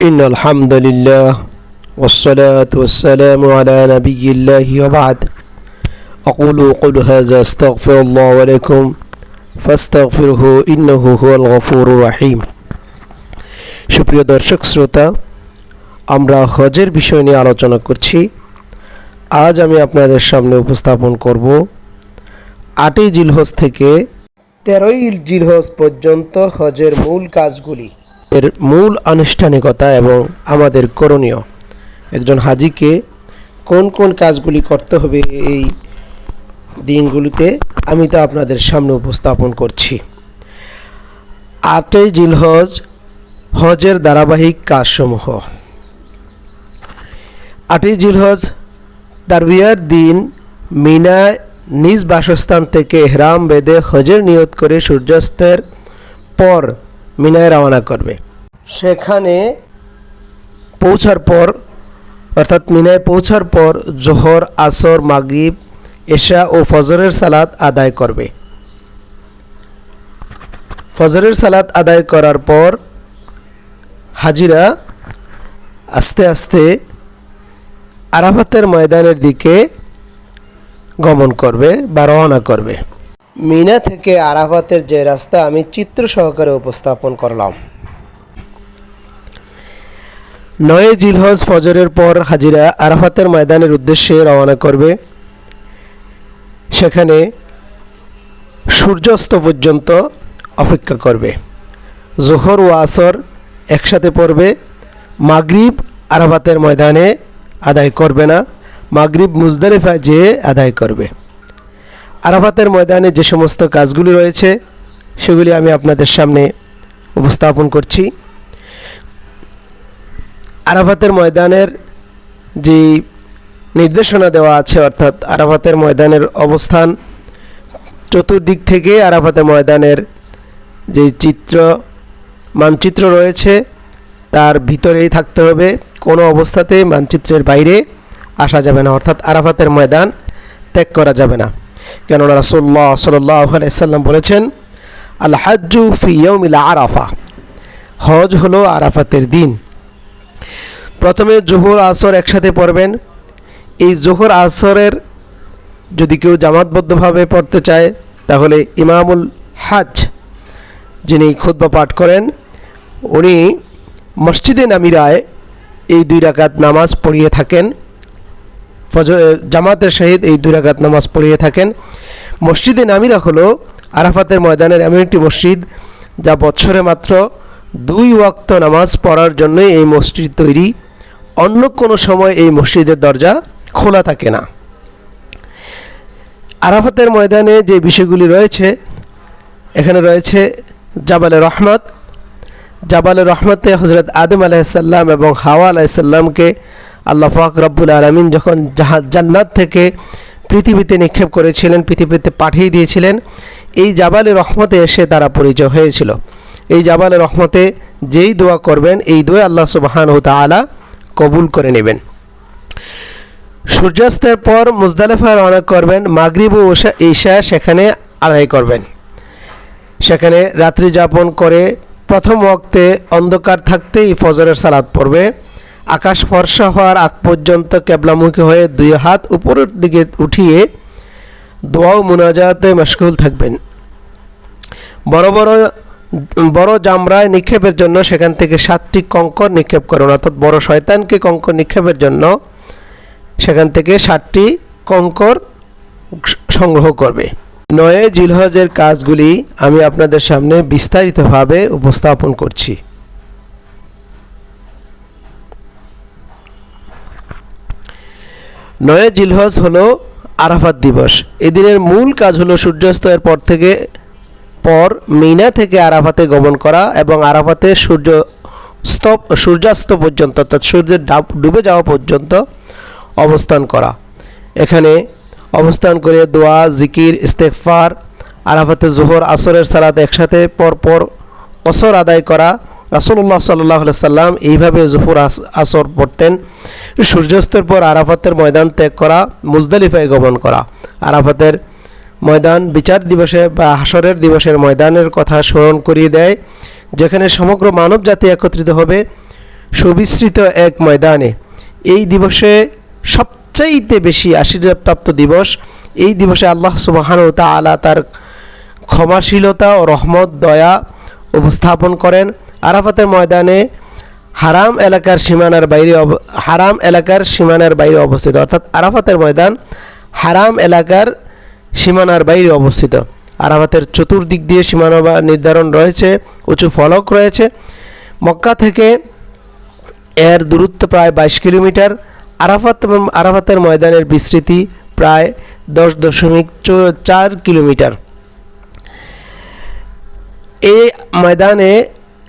إن الحمد لله والصلاة والسلام على نبي الله وبعد أقول قل هذا استغفر الله ولكم فاستغفره إنه هو الغفور الرحيم সুপ্রিয় দর্শক শ্রোতা আমরা হজের বিষয় নিয়ে আলোচনা করছি আজ আমি আপনাদের সামনে উপস্থাপন করব আটই জিলহজ থেকে তেরোই জিলহজ পর্যন্ত হজের মূল কাজগুলি এর মূল আনুষ্ঠানিকতা এবং আমাদের করণীয়। একজন হাজিকে কোন কোন কাজগুলি করতে হবে এই দিনগুলিতে আমি তা আপনাদের সামনে উপস্থাপন করছি। আটই জিলহজ হজের ধারাবাহিক কাজসমূহ। আটই জিলহজ তারবিয়ার দিন মিনায় নিজ বাসস্থান থেকে হেরাম বেদে হজের নিয়ত করে সূর্যাস্তের পর মিনায় রওনা করবে। সেখানে পৌঁছার পর অর্থাৎ মিনায় পৌঁছার পর জোহর আসর মাগরিব এশা ও ফজরের সালাত আদায় করবে। ফজরের সালাত আদায় করার পর হাজিরা আস্তে আস্তে আরাফাতের ময়দানের দিকে গমন করবে বা রওনা করবে। মিনা থেকে আরাফাতের যে রাস্তা আমি চিত্র সহকারে উপস্থাপন করলাম। নয় জিলহজ ফজরের পর হাজিরা আরাফাতের ময়দানের উদ্দেশ্যে রওনা করবে। সেখানে সূর্যাস্ত পর্যন্ত অপেক্ষা করবে। জোহর ও আসর একসাথে পড়বে। মাগরিব আরাফাতের ময়দানে আদায় করবে না। মাগরিব মুজদালিফা যেয়ে আদায় করবে। আরাফাতের ময়দানে যে সমস্ত কাজগুলি রয়েছে, সেগুলি আমি আপনাদের সামনে উপস্থাপন করছি। আরাফাতের ময়দানের যে নির্দেশনা দেওয়া আছে, অর্থাৎ আরাফাতের ময়দানের অবস্থান চতুর্দিক থেকে আরাফাতের ময়দানের যে চিত্র, মানচিত্র রয়েছে, তার ভিতরেই থাকতে হবে। কোনো অবস্থাতে মানচিত্রের বাইরে আসা যাবে না, অর্থাৎ আরাফাতের ময়দান ত্যাগ করা যাবে না। কেননা রাসুল্লাহ সাল্লাহ সাল্লাম বলেছেন আল হাজ্জু ফিয়মিল আরাফা। হজ হলো আরাফাতের দিন। প্রথমে জোহর আসর একসাথে পড়বেন। এই জোহর আসরের যদি কেউ জামাতবদ্ধভাবে পড়তে চায়, তাহলে ইমামুল হাজ, যিনি খুদ্া পাঠ করেন, উনি মসজিদে নামিরায় এই দুই রাকাত নামাজ পড়িয়ে থাকেন। ফজ জামাতের সহিত এই দুই রাকাত নামাজ পড়িয়ে থাকেন। মসজিদে নামিরা হলো আরাফাতের ময়দানের এমন একটি মসজিদ, যা বছরে মাত্র দুই ওয়াক্ত নামাজ পড়ার জন্যই এই মসজিদ তৈরি। অন্য কোনো সময় এই মসজিদের দরজা খোলা থাকে না। আরাফাতের ময়দানে যে বিষয়গুলি রয়েছে, এখানে রয়েছে জাবালে রহমত। জাবালে রহমতে হজরত আদম আলাইসাল্লাম এবং হাওয়া আলাইসাল্লামকে আল্লাহ ফাক রব্বুল আলমিন যখন জান্নাত থেকে পৃথিবীতে নিক্ষেপ করেছিলেন, পৃথিবীতে পাঠিয়ে দিয়েছিলেন, এই জাবালে রহমতে এসে তারা পরিচয় হয়েছিল। এই জাবালে রহমতে যেই দোয়া করবেন, এই দোয়া আল্লাহ সুবাহান তালা কবুল করে নেবেন। সূর্যাস্তের পর মুজদালেফা রওনা করবেন, মাগরিব ও ঈশা সেখানে আদায় করবেন। সেখানে রাত্রি যাপন করে প্রথম ওক্তে অন্ধকার থাকতেই ফজরের সালাদ পড়বে। আকাশ ফর্সা হওয়ার আগ পর্যন্ত কেবলামুখী হয়ে দুই হাত উপরের দিকে উঠিয়ে দোয়াও মুনাজাতে মশগুল থাকবেন। বড় বড় বড় জামরায় নিক্ষেপের জন্য সেখান থেকে সাতটি কঙ্কর নিক্ষেপ করুন। অর্থাৎ বড় শয়তানকে কঙ্কর নিক্ষেপের জন্য সেখান থেকে সাতটি কঙ্কর সংগ্রহ করবে। নয়ে জিলহজের কাজগুলি আমি আপনাদের সামনে বিস্তারিতভাবে উপস্থাপন করছি। নয়ে জিলহজ হলো আরাফাত দিবস। এদিনের মূল কাজ হলো সূর্যাস্তের পর থেকে পর মিনা থেকে আরাফাতে গমন করা এবং আরাফাতে সূর্য স্তব সূর্যাস্ত পর্যন্ত, অর্থাৎ সূর্যের ডুবে যাওয়া পর্যন্ত অবস্থান করা। এখানে অবস্থান করে দোয়া, জিকির ইস্তেকফার আরাফাতে জোহর, আসরের সালাত একসাথে পরপর অসর আদায় করা। রাসুল্লাহ সাল্লাহ সাল্লাম এইভাবে জোহর আসর পড়তেন। সূর্যাস্তের পর আরাফাতের ময়দান ত্যাগ করা, মুজদালিফায় গমন করা। আরাফাতের ময়দান, বিচার দিবসে বা হাসরের দিবসের ময়দানের কথা স্মরণ করিয়ে দেয়, যেখানে সমগ্র মানব জাতি একত্রিত হবে সুবিস্তৃত এক ময়দানে। এই দিবসে সবচাইতে বেশি আশীর্বাদপ্রাপ্ত দিবস, এই দিবসে আল্লাহ সুবাহানু তাআলা তার ক্ষমাশীলতা ও রহমত, দয়া উপস্থাপন করেন। আরাফাতের ময়দানে হারাম এলাকার সীমানার বাইরে হারাম এলাকার সীমানার বাইরে অবস্থিত। অর্থাৎ আরাফাতের ময়দান হারাম এলাকার সীমানার বাইরে অবস্থিত। আরাফাতের চতুর্দিক দিয়ে সীমানা নির্ধারণ রয়েছে, উঁচু ফলক রয়েছে। মক্কা থেকে এর দূরত্ব প্রায় বাইশ কিলোমিটার। আরাফাত এবং আরাফাতের ময়দানের বিস্তৃতি প্রায় দশ দশমিক চার কিলোমিটার। এই ময়দানে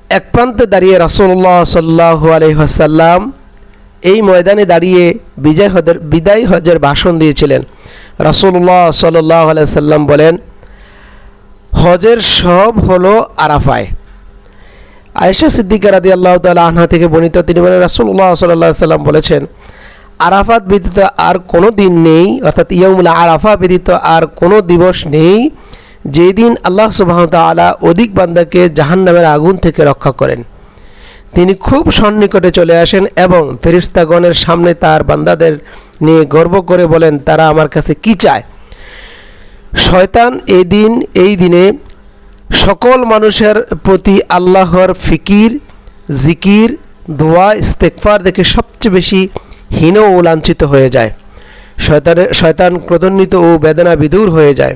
এক প্রান্তে দাঁড়িয়ে রাসূলুল্লাহ সাল্লাহ আলহাসাল্লাম এই ময়দানে দাঁড়িয়ে বিজয় হজের, বিদায় হজের ভাষণ দিয়েছিলেন। রাসূলুল্লাহ সাল্লাহ আলাইসাল্লাম বলেন, হজের সব হলো আরাফায়। আয়েশা সিদ্দিকা রাদি আল্লাহ তালা আনহা থেকে বর্ণিত তিনি বলেন, রাসূলুল্লাহ সাল্লাহ সাল্লাম বলেছেন, আরাফাত ব্যতীত আর কোনো দিন নেই, অর্থাৎ ইয়মুল আরাফা ব্যতীত আর কোনো দিবস নেই যেই দিন আল্লাহ সুবাহ তাআলা অধিক বান্দাকে জাহান্নামের আগুন থেকে রক্ষা করেন। তিনি খুব সন্নিকটে চলে আসেন এবং ফেরিস্তাগণের সামনে তার বান্দাদের নিয়ে গর্ব করে বলেন, তারা আমার কাছে কি চায়? শয়তান এই দিন এই দিনে সকল মানুষের প্রতি আল্লাহর ফিকির, জিকির, দোয়া ইস্তেকফার দেখে সবচেয়ে বেশি হীন ও লাঞ্ছিত হয়ে যায়। শয়তানের, শয়তান ক্রোধান্বিত ও বেদনা বিদূর হয়ে যায়।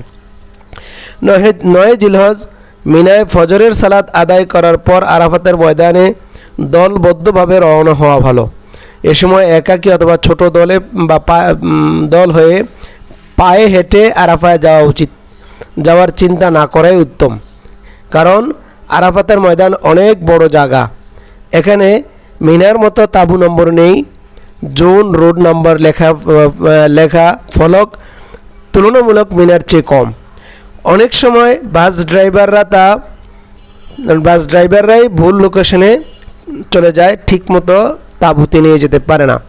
নহে, নয় জিলহজ মিনায় ফজরের সালাত আদায় করার পর আরাফাতের ময়দানে দলবদ্ধভাবে রওনা হওয়া ভালো। এ সময় একাকী অথবা ছোট দলে বা দল হয়ে পায়ে হেঁটে আরাফায় যাওয়া উচিত। যাওয়ার চিন্তা না করাই উত্তম। কারণ আরাফাতের ময়দান অনেক বড় জায়গা। এখানে মিনার মতো তাবু নম্বর নেই, জোন রোড নম্বর লেখা লেখা ফলক তুলনামূলক মিনার চেয়ে কম। অনেক সময় বাস ড্রাইভাররা তা, বাস ড্রাইভাররাই ভুল লোকেশনে চলে যায়, ঠিকমতো তাঁবুতে নিয়ে যেতে পারে না।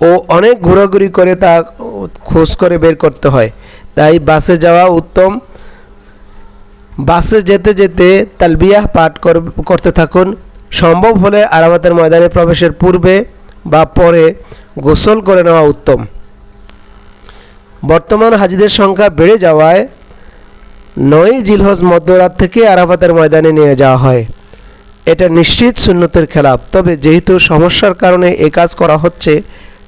ও অনেক ঘোরাঘুরি করে তা খোঁজ করে বের করতে হয়। তাই বাসে যাওয়া উত্তম। বাসে যেতে যেতে তালবিয়াহ পাঠ কর- করতে থাকুন। সম্ভব হলে আরামাতের ময়দানে প্রবেশের পূর্বে বা পরে গোসল করে নেওয়া উত্তম। বর্তমান হাজিদের সংখ্যা বেড়ে যাওয়ায় নয় জিলহজ মধ্যরাত থেকে আরাফাতের ময়দানে নিয়ে যাওয়া হয়। এটা নিশ্চিত সুন্নতের খেলাফ। তবে যেহেতু সমস্যার কারণে এ কাজ করা হচ্ছে,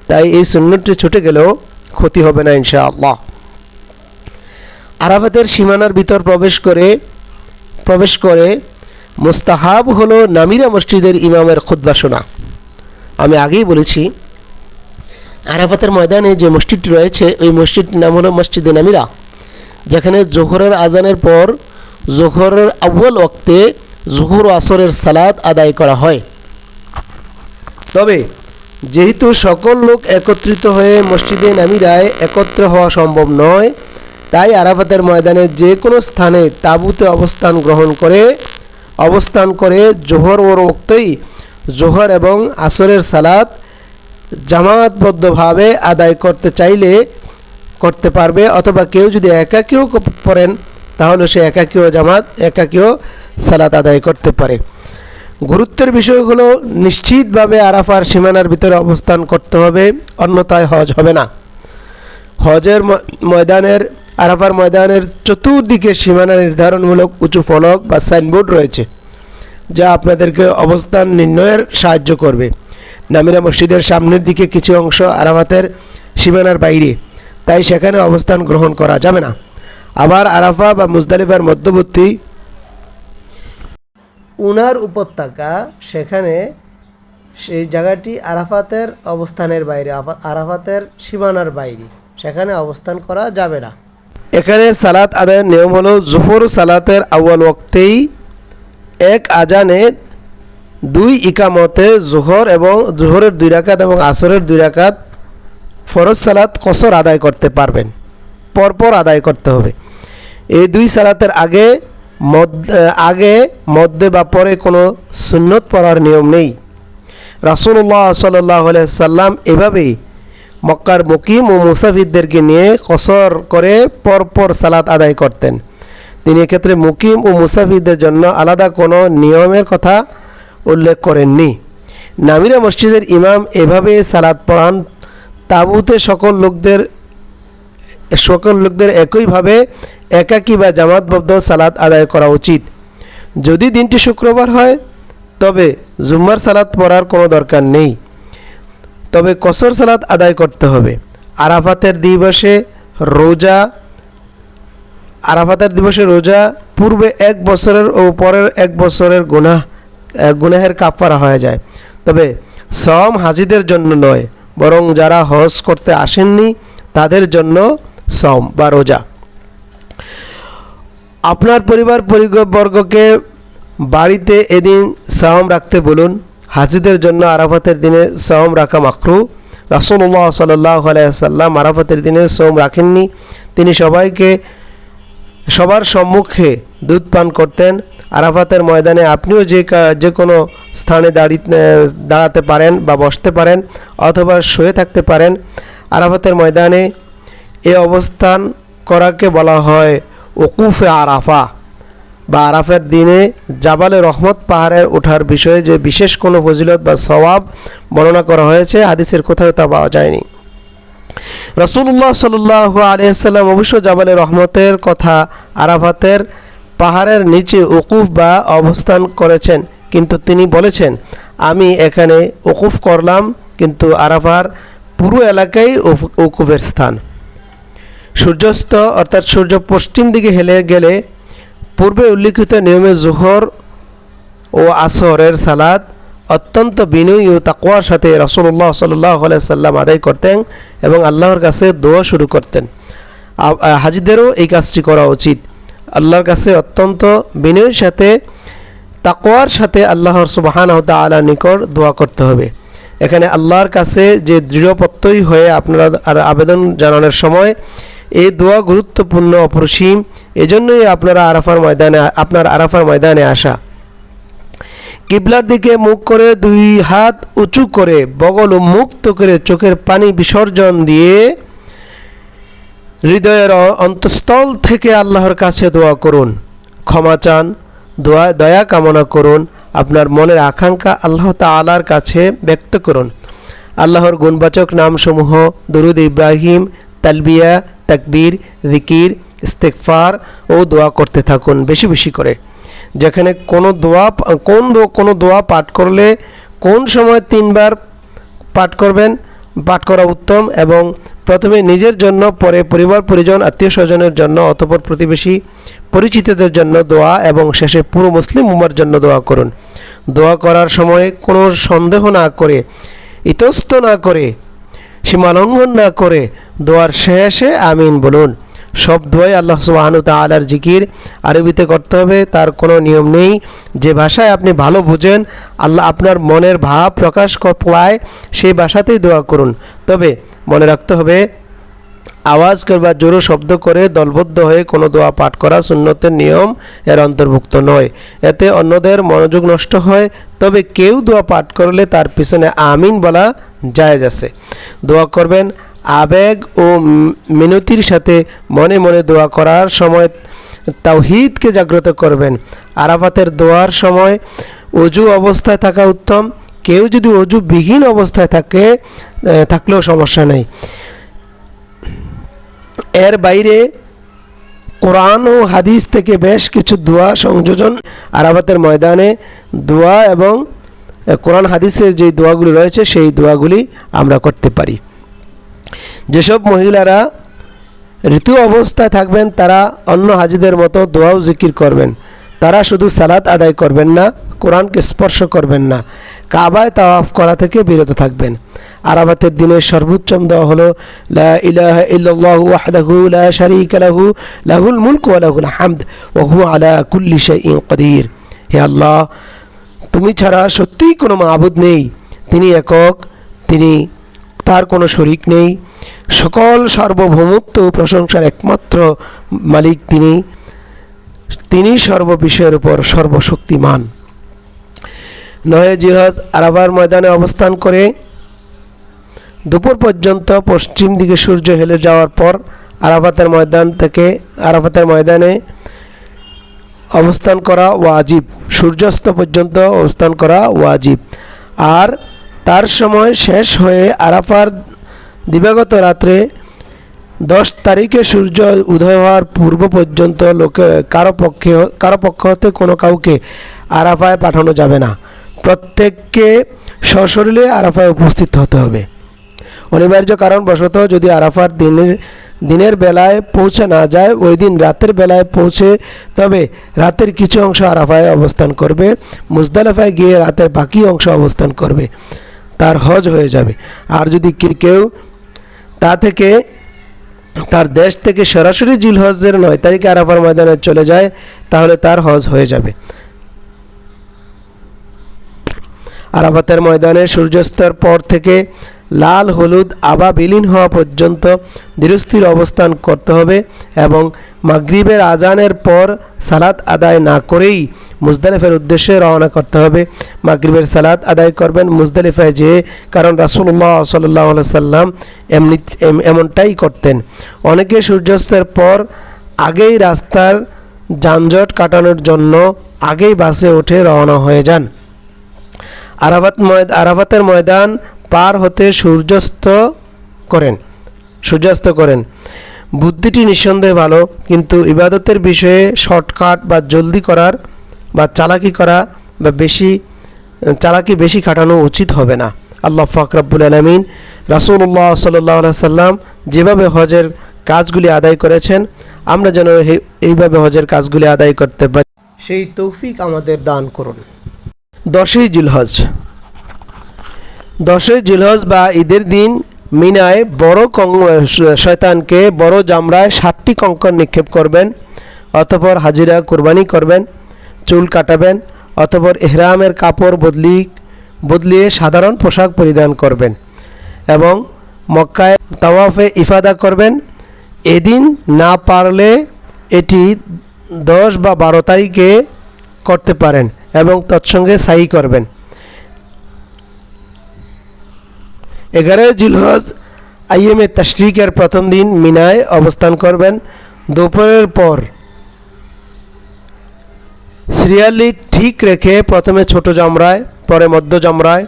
তাই এই সুন্নতটি ছুটে গেলেও ক্ষতি হবে না ইনশাআল্লাহ। আরাফাতের সীমানার ভিতর প্রবেশ করে প্রবেশ করে মুস্তাহাব হলো নামিরা মসজিদের ইমামের খুদ্া আমি আগেই বলেছি, আরাফাতের ময়দানে যে মসজিদটি রয়েছে, ওই মসজিদটির নাম হলো মসজিদে নামিরা। যেখানে জোহরের আজানের পর জোহরের আউ্বল ওক্তে জোহর আসরের সালাদ আদায় করা হয়। তবে, যেহেতু সকল লোক একত্রিত হয়ে মসজিদে নামিরায় একত্র হওয়া সম্ভব নয়, তাই আরাফাতের ময়দানে যে কোনো স্থানে তাঁবুতে অবস্থান গ্রহণ করে, অবস্থান করে জোহর ওর ওক্তেই জোহর এবং আসরের সালাদ জামাতবদ্ধভাবে আদায় করতে চাইলে করতে পারবে, অথবা কেউ যদি একাকীও পড়েন তাহলে সে একাকীয় জামাত একাকীয় সালাত আদায় করতে পারে। গুরুত্বের বিষয়গুলো নিশ্চিতভাবে আরাফার সীমানার ভিতরে অবস্থান করতে হবে, অন্যথায় হজ হবে না। হজের ময়দানের, আরাফার ময়দানের চতুর্দিকে সীমানা নির্ধারণমূলক উঁচু ফলক বা সাইনবোর্ড রয়েছে, যা আপনাদেরকে অবস্থান নির্ণয়ের সাহায্য করবে। নামিরা মসজিদের সামনের দিকে কিছু অংশ আরাফাতের সীমানার বাইরে, তাই সেখানে অবস্থান গ্রহণ করা যাবে না। আবার আরাফা বা মুজদালিফার মধ্যবর্তী উনার উপত্যকা সেখানে সেই জায়গাটি আরাফাতের অবস্থানের বাইরে আরাফাতের সীমানার বাইরে। সেখানে অবস্থান করা যাবে না। এখানে সালাত আদায়ের নিয়ম হলো, জোহর সালাতের আউয়াল ওক্তেই এক আজানে দুই ইকামতে জোহর এবং জোহরের দুই রাকাত এবং আসরের দুই রাকাত ফরজ সালাত কসর আদায় করতে পারবেন। পরপর আদায় করতে হবে। এই দুই সালাতের আগে আগে মধ্যে বা পরে কোনো সুন্নত পড়ার নিয়ম নেই। রাসুল্লাহ সাল্লাহ সাল্লাম এভাবেই মক্কার মুকিম ও মুসাফিরদেরকে নিয়ে কসর করে পরপর সালাত আদায় করতেন। তিনি এক্ষেত্রে মুকিম ও মুসাফিরদের জন্য আলাদা কোনো নিয়মের কথা উল্লেখ করেননি। নামিরা মসজিদের ইমাম এভাবে সালাদ পড়ান। তাবুতে সকল লোকদের সকল লোকদের একইভাবে একাকী বা জামাতবদ্ধ সালাত আদায় করা উচিত। যদি দিনটি শুক্রবার হয়, তবে জুম্মার সালাত পড়ার কোনো দরকার নেই। তবে কসর সালাত আদায় করতে হবে। আরাফাতের দিবসে রোজা, আরাফাতের দিবসে রোজা পূর্বে এক বছরের ও পরের এক বছরের গুনাহ গুনাহের কাফারা হয়ে যায়। তবে সম হাজিদের জন্য নয়, বরং যারা হজ করতে আসেননি তাদের জন্য সম বা রোজা। আপনার পরিবার পরিবর্গকে বাড়িতে এদিন সাহম রাখতে বলুন। হাজিদের জন্য আরাফাতের দিনে সাহম রাখা মাকরু। রাসুল্লাহ সাল্লাহ আলাইসাল্লাম আরাফাতের দিনে সোম রাখেননি। তিনি সবাইকে, সবার সম্মুখে দুধ পান করতেন। আরাফাতের ময়দানে আপনিও যে যে কোনো স্থানে দাঁড়ি দাঁড়াতে পারেন বা বসতে পারেন অথবা শুয়ে থাকতে পারেন। আরাফাতের ময়দানে এ অবস্থান করাকে বলা হয় ওকুফে আরাফা বা আরাফের দিনে জাবালে রহমত পাহাড়ে ওঠার বিষয়ে যে বিশেষ কোনো ফজিলত বা সওয়াব বর্ণনা করা হয়েছে, হাদিসের কোথাও তা পাওয়া যায়নি। রসুল্লাহ সাল্লাহ আলিয়াল্লাম অবশ্য জাবালে রহমতের কথা আরাফাতের পাহাড়ের নিচে উকুফ বা অবস্থান করেছেন, কিন্তু তিনি বলেছেন, আমি এখানে উকুফ করলাম, কিন্তু আরাফার পুরো এলাকাই উফ- উকুফের স্থান। সূর্যাস্ত অর্থাৎ সূর্য পশ্চিম দিকে হেলে গেলে পূর্বে উল্লিখিত নিয়মে জোহর ও আসরের সালাদ অত্যন্ত বিনয়ী ও তাকওয়ার সাথে রসুল্লাহ সাল্লাহ সাল্লাম আদায় করতেন এবং আল্লাহর কাছে দোয়া শুরু করতেন। হাজিদেরও এই কাজটি করা উচিত। আল্লাহর কাছে অত্যন্ত বিনয়ের সাথে তাকোয়ার সাথে আল্লাহর সুবাহান তালার নিকট দোয়া করতে হবে। এখানে আল্লাহর কাছে যে দৃঢ়পত্তই হয়ে আপনারা আর আবেদন জানানোর সময় এই দোয়া গুরুত্বপূর্ণ অপরিসীম। এজন্যই আপনারা আরাফার ময়দানে, আপনার আরাফার ময়দানে আসা। কিবলার দিকে মুখ করে দুই হাত উঁচু করে বগল মুক্ত করে চোখের পানি বিসর্জন দিয়ে হৃদয়ের অন্তঃস্থল থেকে আল্লাহর কাছে দোয়া করুন। ক্ষমা চান, দোয়া, দয়া কামনা করুন। আপনার মনের আকাঙ্ক্ষা আল্লাহ তালার কাছে ব্যক্ত করুন। আল্লাহর গুণবাচক নামসমূহ, দরুদ ইব্রাহিম, তালবিয়া, তাকবীর, জিকির ইস্তেকফার ও দোয়া করতে থাকুন বেশি বেশি করে। যেখানে কোনো দোয়া, কোন কোনো দোয়া পাঠ করলে কোন সময় তিনবার পাঠ করবেন? পাঠ করা উত্তম এবং প্রথমে নিজের জন্য, পরে পরিবার, পরিজন, আত্মীয় স্বজনের জন্য অতপর প্রতিবেশী, পরিচিতদের জন্য দোয়া এবং শেষে পুরো মুসলিম উমার জন্য দোয়া করুন। দোয়া করার সময় কোনো সন্দেহ না করে, ইতস্ত না করে সীমালঙ্ঘন না করে দোয়ার শেষে আমিন বলুন। সব দোয়াই আল্লাহ সুবাহানু তালার জিকির। আরবিতে করতে হবে, তার কোনো নিয়ম নেই। যে ভাষায় আপনি ভালো বুঝেন, আল্লাহ আপনার মনের ভাব প্রকাশ পায়, সেই ভাষাতেই দোয়া করুন। তবে মনে রাখতে হবে, আওয়াজ কিংবা জোরো শব্দ করে দলবদ্ধ হয়ে কোনো দোয়া পাঠ করা সুন্নতের নিয়ম এর অন্তর্ভুক্ত নয়। এতে অন্যদের মনোযোগ নষ্ট হয়, তবে কেউ দোয়া পাঠ করলে তার পিছনে আমিন বলা জায়েজ আছে। দোয়া করবেন আবেগ ও মিনতির সাথে মনে মনে দোয়া করার সময় তাওহিদকে জাগ্রত করবেন। আরাফাতের দোয়ার সময় অজু অবস্থায় থাকা উত্তম। কেউ যদি অজু বিহীন অবস্থায় থাকে থাকলেও সমস্যা নেই। এর বাইরে কোরআন ও হাদিস থেকে বেশ কিছু দোয়া সংযোজন আরাবাতের ময়দানে দোয়া এবং কোরআন হাদিসের যে দোয়াগুলি রয়েছে, সেই দোয়াগুলি আমরা করতে পারি। যেসব মহিলারা ঋতু অবস্থায় থাকবেন, তারা অন্য হাজিদের মতো দোয়াও জিকির করবেন। তারা শুধু সালাত আদায় করবেন না, কোরআনকে স্পর্শ করবেন না। কাবায় তাওয়াফ করা থেকে বিরত থাকবেন। আরাবাতের দিনের সর্বোচ্চম দোয়া হলো, লা লাহু, লাহুল মুলকু হামদ আলা কুল্লি হে আল্লাহ, তুমি ছাড়া সত্যিই কোনো মাবুদ নেই। তিনি একক, তিনি তার কোনো শরিক নেই। সকল সার্বভৌমত্ব প্রশংসার একমাত্র মালিক তিনি। তিনি সর্ববিষয়ের উপর সর্বশক্তিমান। নয় জিহাজ আরাবার ময়দানে অবস্থান করে দুপুর পর্যন্ত পশ্চিম দিকে সূর্য হেলে যাওয়ার পর আরাফাতের ময়দান থেকে আরাফাতের ময়দানে অবস্থান করা ওয়াজিব। সূর্যাস্ত পর্যন্ত অবস্থান করা ওয়াজিব। আর তার সময় শেষ হয়ে আরাফার দিবাগত রাত্রে দশ তারিখে সূর্য উদয় হওয়ার পূর্ব পর্যন্ত লোকে, কারও পক্ষে, কারও পক্ষ হতে কোনো কাউকে আরাফায় পাঠানো যাবে না। প্রত্যেককে সশরীরে আরাফায় উপস্থিত হতে হবে। অনিবার্য কারণবশত যদি আরাফার দিনের দিনের বেলায় পৌঁছে না যায়, ওই দিন রাতের বেলায় পৌঁছে তবে রাতের কিছু অংশ আরাফায় অবস্থান করবে, মুজদালিফায় গিয়ে রাতের বাকি অংশ অবস্থান করবে। তার হজ হয়ে যাবে। আর যদি কেউ তা থেকে, তার দেশ থেকে সরাসরি জিল হজের নয় তারিখে আরাফার ময়দানে চলে যায়, তাহলে তার হজ হয়ে যাবে। আরাফাতের ময়দানে সূর্যাস্তের পর থেকে লাল, হলুদ আবা বিলীন হওয়া পর্যন্ত ধীরস্থির অবস্থান করতে হবে এবং মাগরিবের আজানের পর সালাত আদায় না করেই মুজদালিফের উদ্দেশ্যে রওনা করতে হবে। মাগরিবের সালাত আদায় করবেন মুজদালিফায় যেয়ে, কারণ রাসুল্লাহ সাল্লাহ সাল্লাম এমনি এমনটাই করতেন। অনেকে সূর্যাস্তের পর আগেই রাস্তার যানজট কাটানোর জন্য আগেই বাসে উঠে রওনা হয়ে যান। আরাফাত আরাফাতের ময়দান পার হতে সূর্যাস্ত করেন। সূর্যাস্ত করেন। বুদ্ধিটি নিঃসন্দেহে ভালো, কিন্তু ইবাদতের বিষয়ে শর্টকাট বা জলদি করার বা চালাকি করা বা বেশি, চালাকি বেশি খাটানো উচিত হবে না। আল্লাহ ফাকরাবুল আলমিন রাসুল্লাহ সাল্লাহ সাল্লাম যেভাবে হজের কাজগুলি আদায় করেছেন, আমরা যেন এই- এইভাবে হজের কাজগুলি আদায় করতে পারি। সেই তৌফিক আমাদের দান করুন। দশই জিলহজ। দশই জিলহজ বা ঈদের দিন মিনায় বড় কং শয়তানকে বড় জামরায় ষাটটি কঙ্কর নিক্ষেপ করবেন, অতপর হাজিরা কোরবানি করবেন, চুল কাটাবেন, অতপর এহরামের কাপড় বদলি বদলিয়ে সাধারণ পোশাক পরিধান করবেন এবং মক্কায় তাওয়াফে ইফাদা করবেন। এদিন না পারলে এটি দশ বা বারো তারিখে করতে পারেন। এবং তৎসঙ্গে সাই করবেন। এগারোই জিলহজ আইএমএ তশরিকের প্রথম দিন মিনায় অবস্থান করবেন। দুপুরের পর সিরিয়ালি ঠিক রেখে প্রথমে ছোট জামরায়, পরে মধ্য জামরায়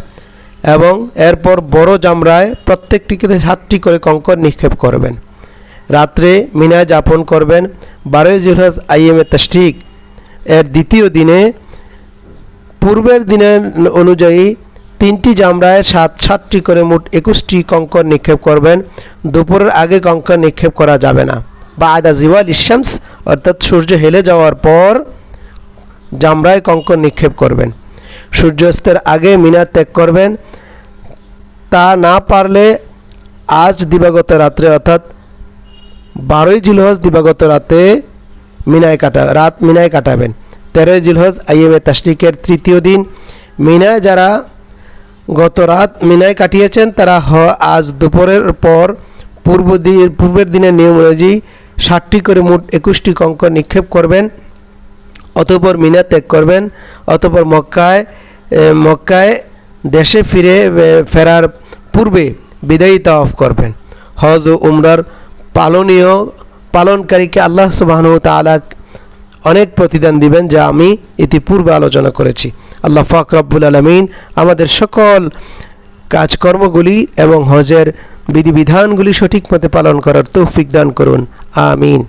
এবং এরপর বড় জামরায় প্রত্যেকটিকে সাতটি করে কঙ্কর নিক্ষেপ করবেন। রাত্রে মিনায় যাপন করবেন। বারোই জিলহজ আইএমএ তশরিক। এর দ্বিতীয় দিনে পূর্বের দিনের অনুযায়ী তিনটি জামরায় সাত, সাতটি করে মোট একুশটি কঙ্কর নিক্ষেপ করবেন। দুপুরের আগে কঙ্কর নিক্ষেপ করা যাবে না। বা আদা জিওয়াল ইশামস, অর্থাৎ সূর্য হেলে যাওয়ার পর জামরায় কঙ্কর নিক্ষেপ করবেন। সূর্যাস্তের আগে মিনা ত্যাগ করবেন। তা না পারলে আজ দিবাগত রাত্রে, অর্থাৎ বারোই জিলহজ দিবাগত রাতে মিনায় কাটা, রাত মিনায় কাটাবেন। তেরোই জিলহজ আইএমএ তাশরিকের তৃতীয় দিন। মিনায় যারা গত রাত মিনায় কাটিয়েছেন, তারা হ, আজ দুপুরের পর পূর্ব দিন পূর্বের দিনের নিয়ম অনুযায়ী ষাটটি করে মোট একুশটি কঙ্ক নিক্ষেপ করবেন, অতপর মিনা ত্যাগ করবেন, অতপর মক্কায় মক্কায় দেশে ফিরে ফেরার পূর্বে বিদায়ী তাওয়াফ করবেন। হজ ও উমরার পালনীয়, পালনকারীকে আল্লাহ সুবাহনু তাআলা অনেক প্রতিদান দিবেন যা আমি ইতিপূর্বে আলোচনা করেছি। আল্লাহ ফাক রব্বুল আলমিন আমাদের সকল কাজকর্মগুলি এবং হজের বিধিবিধানগুলি সঠিক মতে পালন করার তৌফিক দান করুন। আমিন।